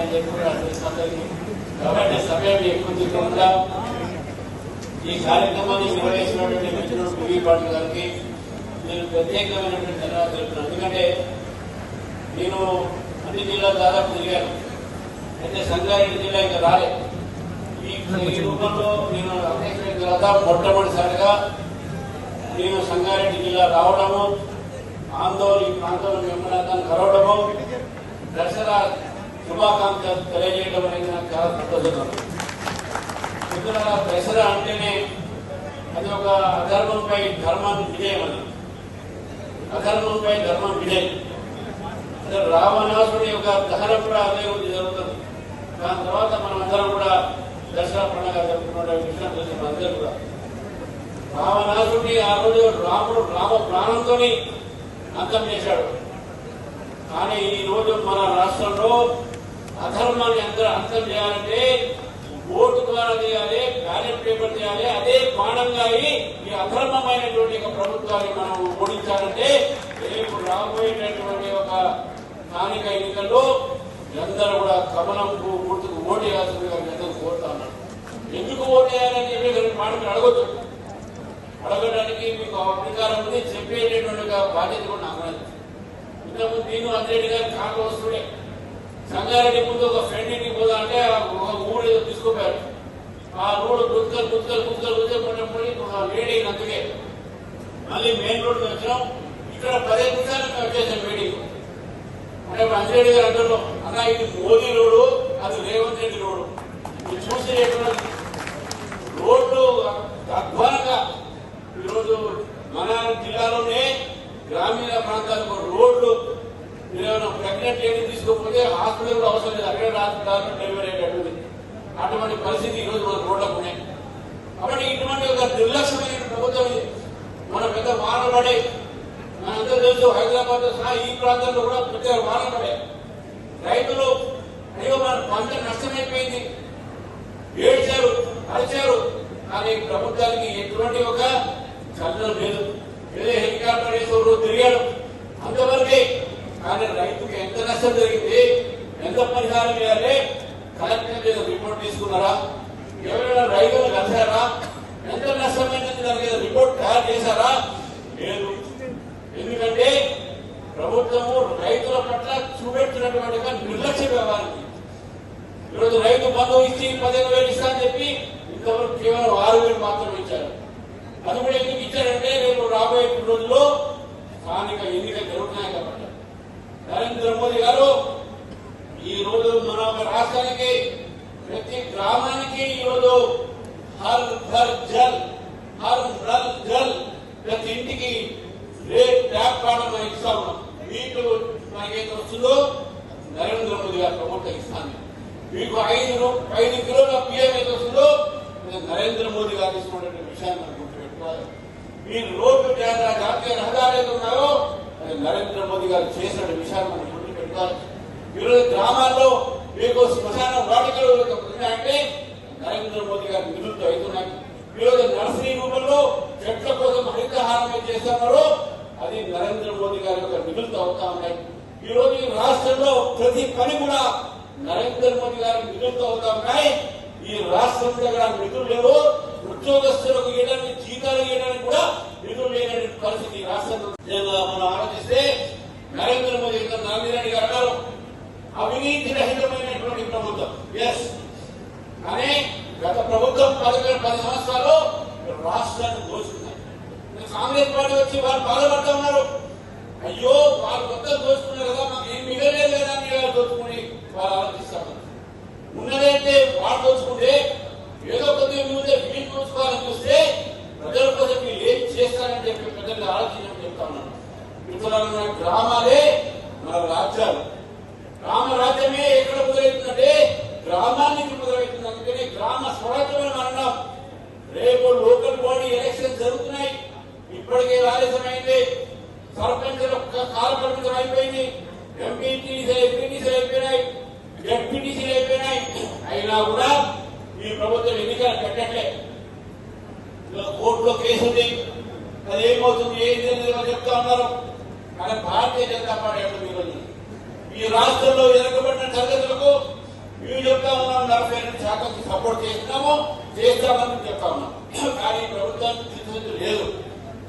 అని చెప్పి కూడా అందరికీ కాబట్టి సమయం ఎక్కువ తీసుకుండా ఈ కార్యక్రమాన్ని నిర్వహించినటువంటి మిత్రుడు పివి పాటిల్ గారికి నేను ప్రత్యేకమైనటువంటి ధన్యవాదాలు తెలుపుతున్నాను. ఎందుకంటే నేను అన్ని జిల్లాలు దాదాపు తిరిగాను. అయితే సంగారెడ్డి జిల్లా ఇంకా రాలేదు ఈ రూపంలో నేను అధ్యక్షుడైన తర్వాత మొట్టమొదటిసారిగా నేను సంగారెడ్డి జిల్లా రావడము ఆందోళన ఈ ప్రాంతంలో మిమ్మల్ని కలవడము దసరా శుభాకాంక్షలు తెలియజేయడం అనేది నాకు చాలా సంతోషంగా ఉంది. మిత్రులారా అంటేనే అది ఒక అధర్మంపై ధర్మం విజయం అది. అధర్మంపై ధర్మం విజయం. అంటే రావణాసుడి యొక్క దహనం కూడా అదే జరుగుతుంది. దాని తర్వాత మనం అందరం కూడా దసరా పండుగ జరుపుకున్న విషయం తెలిసి అందరూ కూడా. రావణాసుడిని ఆ రోజు రాముడు రామ ప్రాణంతో అంతం చేశాడు. కానీ ఈ రోజు మన రాష్ట్రంలో అధర్మాన్ని అందరూ అంతం చేయాలంటే ఓటు ద్వారా చేయాలి బ్యాలెట్ పేపర్ చేయాలి అదే బాణంగా అయి ఈ అధర్మమైనటువంటి ఒక ప్రభుత్వాన్ని మనం ఓడించాలంటే రేపు రాబోయేటటువంటి ఒక స్థానిక ఎన్నికల్లో అందరూ కూడా కమలం గుర్తుకు ఓటు వేయాల్సిందిగా మీ అందరూ కోరుతా ఉన్నాను. ఎందుకు ఓటు వేయాలని చెప్పి కొన్ని మాటలు అడగొద్దు. అడగడానికి మీకు అధికారం ఉంది చెప్పేటటువంటి బాధ్యత కూడా నాకు ఇంతకుముందు నేను అధ్యక్షుడి గారు కాక వస్తుండే సంగారెడ్డి ముందు ఒక ఫ్రెండ్ ఇంటికి పోదా అంటే ఒక ఊరు ఏదో తీసుకుపోయారు. ఆ రోడ్డు గుంతలు గుంతలు గుంతలు గుంతలు ఒక లేడీ అందుకే. మళ్ళీ మెయిన్ రోడ్ వచ్చినాం. ఇక్కడ పదే నిమిషాలు మేము వచ్చేసాం మీటింగ్ అంటే అంజరెడ్డి గారు అంటున్నాం అన్న ఇది మోదీ రోడ్డు అది రేవంత్ రెడ్డి రోడ్డు. ఇది చూసి ఎటువంటి రోడ్లు అధ్వానంగా ఈరోజు మన జిల్లాలోనే తీసుకోకపోతే హాస్పిటల్ కూడా అవసరం లేదు. అక్కడే రాత్రి డెలివరీ అయ్యేటటువంటి అటువంటి పరిస్థితి ఈరోజు మన రోడ్లకు ఉన్నాయి. కాబట్టి ఇటువంటి ఒక నిర్లక్ష్యమైన ప్రభుత్వం ఇది. మన పెద్ద వాన పడే మనందరూ తెలుసు హైదరాబాద్ సహా ఈ ప్రాంతంలో కూడా పెద్ద వాన పడే. రైతులు అయ్యో మన పంట నష్టమైపోయింది. ఏడ్చారు అరిచారు. కానీ ప్రభుత్వానికి ఎటువంటి ఒక చలనం లేదు. ఏదో హెలికాప్టర్ వేసుకోరు తిరిగాడు. అంతవరకే కానీ రైతుకి ఎంత నష్టం జరిగింది? ఎంత పరిహారం చేయాలి కలెక్టర్ మీద రిపోర్ట్ తీసుకున్నారా? ఎవరైనా రైతులు కలిసారా ఎంత నష్టమైనది దాని మీద రిపోర్ట్ తయారు చేశారా? లేదు. ఎందుకంటే ప్రభుత్వము రైతుల పట్ల చూపెట్టినటువంటి నిర్లక్ష్య వ్యవహారం ఈరోజు రైతు బంధు ఇచ్చి పదిహేను వేలు ఇస్తా అని చెప్పి ఇంతవరకు కేవలం ఆరు వేలు మాత్రమే ఇచ్చారు. అది కూడా ఎందుకు ఇచ్చారంటే రేపు రాబోయే రోజుల్లో స్థానిక ఎన్నిక జరుగుతున్నాయి కాబట్టి. నరేంద్ర మోదీ గారు ఈ రోజు మన రాష్ట్రానికి ప్రతి గ్రామానికి ఈరోజు హర్ ఘర్ జల్ హర్ నల్ జల్ ప్రతి ఇంటికి రేట్ ట్యాప్ కార్డు మనం ఇస్తా ఉన్నాం. మీకు మనకేం వస్తుందో నరేంద్ర మోదీ గారు ప్రభుత్వం ఇస్తాను. మీకు ఐదు ఐదు కిలోల పిఎం ఏదో వస్తుందో నరేంద్ర మోదీ గారు ఇస్తున్నటువంటి విషయాన్ని మనం గుర్తుపెట్టుకోవాలి. మీరు రోడ్డు జాతీయ రహదారులు ఏదో ఉన్నాయో నరేంద్ర మోదీ గారు చేసిన విషయాన్ని మనం గుర్తుపెట్టుకోవాలి ఈరోజు గ్రామాల్లో మీకు శ్మశాన వాటికలు అంటే నరేంద్ర మోదీ గారి నిధులతో అవుతున్నాయి ఈరోజు నర్సరీ రూపంలో చెట్ల కోసం హరితహారం చేస్తున్నారో అది నరేంద్ర మోదీ గారి యొక్క నిధులతో అవుతా ఉన్నాయి. ఈ రోజు ఈ రాష్ట్రంలో ప్రతి పని కూడా నరేంద్ర మోదీ గారి నిధులతో అవుతా ఉన్నాయి. ఈ రాష్ట్రం దగ్గర నిధులు లేవు. ఉద్యోగస్తులకు ఇవ్వడానికి జీతాలు ఇవ్వడానికి కూడా నిధులు లేని పరిస్థితి రాష్ట్రంలో మనం ఆలోచిస్తే నరేంద్ర మోదీ గారు నరేంద్ర గారు అన్నారు. అవినీతి రహితమైనటువంటి ప్రభుత్వం. ఎస్ కానీ గత ప్రభుత్వం పదిహేను పది సంవత్సరాలు రాష్ట్రాన్ని దోచుకున్నారు కాంగ్రెస్ పార్టీ వచ్చి వారు బాధపడతా ఉన్నారు. అయ్యో వారు మొత్తం దోచుకున్నారు కదా మాకు ఏం మిగలేదు కదా అని దోచుకుని వారు ఆలోచిస్తారు ఉన్నదైతే వాడు దోచుకుంటే ఏదో కొద్దిగా మిగిలితే వీళ్ళు చూస్తే ప్రజల కోసం మీరు ఏం చేస్తారని చెప్పి ప్రజలు ఆలోచించమని చెప్తా ఉన్నాను. మన గ్రామాలే మన రాజ్యాలు. గ్రామ రాజ్యమే ఎక్కడ మొదలవుతుందంటే గ్రామానికి మొదలవుతుంది. అందుకని గ్రామ స్వరాజ్యం అని రేపు లోకల్ బాడీ ఎలక్షన్ జరుగుతున్నాయి. ఇప్పటికే ఆలస్యమైంది సర్పంచ్ కాలపరిమితం అయిపోయింది. ఎంపీటీసీ ఎంపీటీసీ అయిపోయినాయి. ఎంపీటీసీ అయిపోయినాయి. అయినా కూడా ఈ ప్రభుత్వం ఎన్నికలు పెట్టట్లే. కోర్టులో కేసు ఉంది. అది ఏమవుతుంది? ఏం తెలియదు చెప్తా ఉన్నారు? కానీ భారతీయ జనతా పార్టీ అంటుంది ఈరోజు ఈ రాష్ట్రంలో వెనుకబడిన తరగతులకు మేము చెప్తా ఉన్నాం నలభై రెండు శాఖకు సపోర్ట్ చేస్తున్నాము చేస్తామని చెప్తా ఉన్నాం. కానీ ప్రభుత్వానికి చిత్తశుద్ధి లేదు.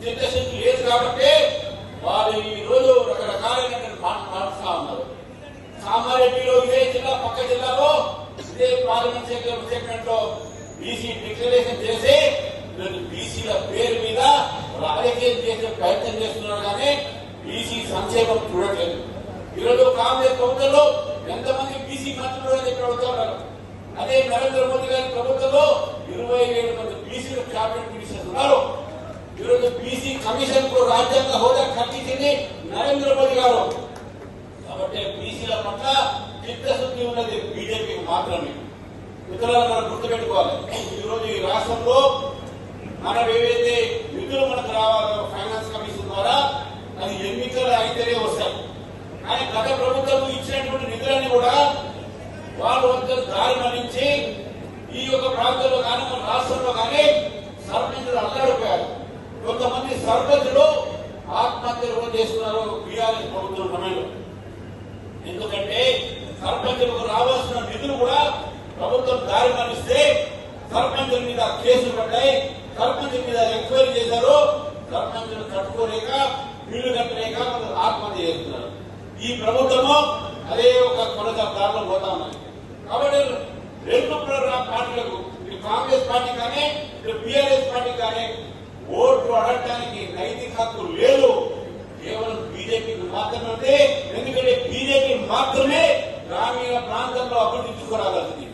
చిత్తశుద్ధి లేదు కాబట్టి వారు ఈ రోజు రకరకాలైనటువంటి మాట మాట్లాడుతూ ఉన్నారు. కామారెడ్డిలో ఇదే జిల్లా పక్క జిల్లాలో ఇదే పార్లమెంట్ సెగ్మెంట్లో బీసీ డిక్లరేషన్ చేసి వీళ్ళు బీసీల పేరు మీద రాజకీయం చేసే ప్రయత్నం చేస్తున్నారు కానీ బీసీ సంక్షేమం చూడట్లేదు. ఈరోజు కాంగ్రెస్ ప్రభుత్వంలో ఎంతమంది బీసీ మంత్రులు అని ప్రభుత్వం అదే నరేంద్ర మోదీ గారి ప్రభుత్వంలో ఇరవై ఏడు మంది బీసీలు క్యాబినెట్ మినిస్టర్స్ ఉన్నారు. ఈరోజు బీసీ కమిషన్కు రాజ్యాంగ హోదా కల్పించింది నరేంద్ర మోదీ గారు. కాబట్టి బీసీల పట్ల చిత్తశుద్ధి ఉన్నది బీజేపీకి మాత్రమే. ఇతరులను మనం గుర్తుపెట్టుకోవాలి. ఈరోజు ఈ రాష్ట్రంలో మనం ఏవైతే నిధులు మనకు రావాలో ఫైనాన్స్ కమిషన్ ద్వారా అది ఎన్నికలు అయితేనే వస్తాయి. కానీ గత ప్రభుత్వం ఇచ్చినటువంటి నిధులన్నీ కూడా వాళ్ళు దారి మళ్ళించి ఈ యొక్క ప్రాంతంలో కానీ మన రాష్ట్రంలో కానీ సర్పంచులు అల్లాడిపోయారు. కొంతమంది సర్పంచులు ఆత్మహత్యలు కూడా చేసుకున్నారు బీఆర్ఎస్ ప్రభుత్వం సమయంలో. ఎందుకంటే సర్పంచులకు రావాల్సిన నిధులు కూడా ప్రభుత్వం దారి మళ్ళిస్తే సర్పంచుల మీద కేసులు పడ్డాయి కరుపు మీద ఎంక్వైరీ చేశారు గవర్నమెంట్ తట్టుకోలేక బిల్లు కట్టలేక వాళ్ళు ఆత్మహత్య చేస్తున్నారు. ఈ ప్రభుత్వము అదే ఒక కొనత దారిలో పోతా ఉన్నాయి కాబట్టి రెండు పార్టీలకు కాంగ్రెస్ పార్టీ కానీ ఇటు బీఆర్ఎస్ పార్టీ కానీ ఓట్లు అడగడానికి నైతిక హక్కు లేదు. కేవలం బీజేపీకి మాత్రమే ఉంది ఎందుకంటే బీజేపీ మాత్రమే గ్రామీణ ప్రాంతంలో అభివృద్ధి తీసుకురాగలిగింది